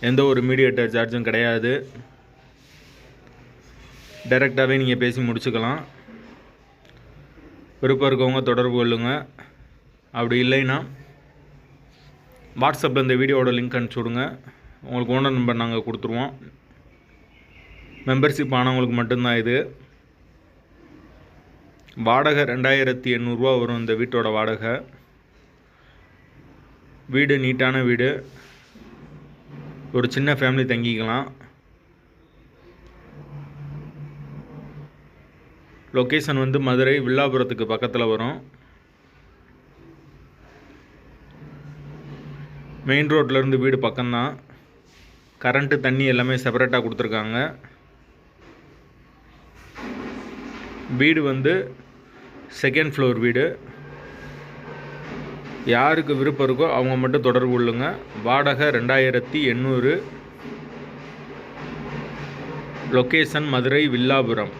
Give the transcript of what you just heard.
எந்த ஒரு மீடியேட்டர் சார்ஜும் கிடையாது. டைரெக்டாகவே நீங்கள் பேசி முடிச்சுக்கலாம். விருப்பம் இருக்கவங்க தொடர்பு கொள்ளுங்க. அப்படி இல்லைன்னா வாட்ஸ்அப்பில் இந்த வீடியோவோட லிங்க் அனுப்பிச்சி விடுங்க. உங்களுக்கு ஓனர் நம்பர் நாங்கள் கொடுத்துருவோம். மெம்பர்ஷிப் ஆனவங்களுக்கு மட்டும்தான் இது. வாடகை ரெண்டாயிரத்தி எண்ணூறுரூவா வரும் இந்த வீட்டோட வாடகை. வீடு நீட்டான வீடு. ஒரு சின்ன ஃபேமிலி தங்கிக்கலாம். லொக்கேஷன் வந்து மதுரை வில்லாபுரத்துக்கு பக்கத்தில் வரும். மெயின் ரோட்லேருந்து வீடு பக்கம்தான். கரண்ட்டு தண்ணி எல்லாமே செப்பரேட்டாக கொடுத்துருக்காங்க. வீடு வந்து செகண்ட் ஃப்ளோர் வீடு. யாருக்கு விருப்பம் இருக்கோ அவங்க மட்டும் தொடர்பு கொள்ளுங்க. வாடகை ரெண்டாயிரத்தி எண்ணூறு. லொக்கேஷன் மதுரை வில்லாபுரம்.